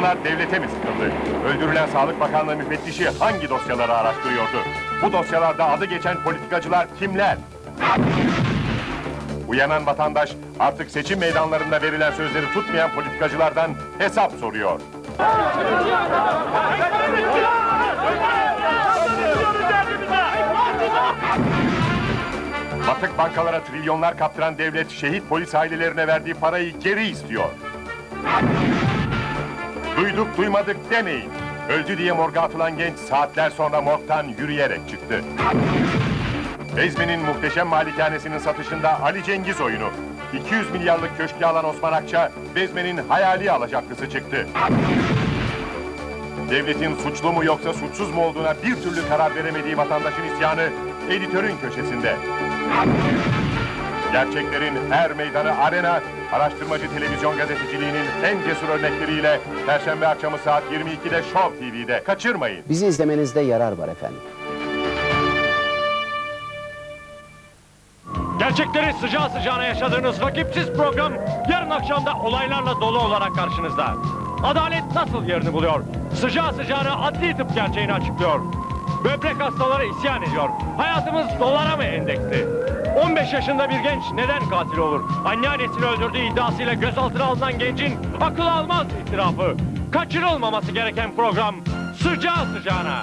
Dosyalar devlete mi sıkıldı? Öldürülen Sağlık Bakanlığı müfettişi hangi dosyaları araştırıyordu? Bu dosyalarda adı geçen politikacılar kimler? Uyanan vatandaş artık seçim meydanlarında verilen sözleri tutmayan politikacılardan hesap soruyor. Batık bankalara trilyonlar kaptıran devlet şehit polis ailelerine verdiği parayı geri istiyor. Duyduk duymadık demeyin. Öldü diye morga atılan genç saatler sonra morgdan yürüyerek çıktı. Bezmi'nin muhteşem malikanesinin satışında Ali Cengiz oyunu. 200 milyarlık köşkü alan Osman Akça, Bezmi'nin hayali alacaklısı çıktı. Devletin suçlu mu yoksa suçsuz mu olduğuna bir türlü karar veremediği vatandaşın isyanı editörün köşesinde. Gerçeklerin her meydanı arena, araştırmacı televizyon gazeteciliğinin en cesur örnekleriyle Perşembe akşamı saat 22'de Show TV'de. Kaçırmayın. Bizi izlemenizde yarar var efendim. Gerçekleri sıcağı sıcağına yaşadığınız vakipsiz program yarın akşamda olaylarla dolu olarak karşınızda. Adalet nasıl yerini buluyor? Sıcağı sıcağına adli tıp gerçeğini açıklıyor. Böbrek hastaları isyan ediyor. Hayatımız dolara mı endeksli? 15 yaşında bir genç neden katil olur? Anneannesini öldürdüğü iddiasıyla gözaltına alınan gencin akıl almaz itirafı. Kaçırılmaması gereken program sıcağı sıcağına.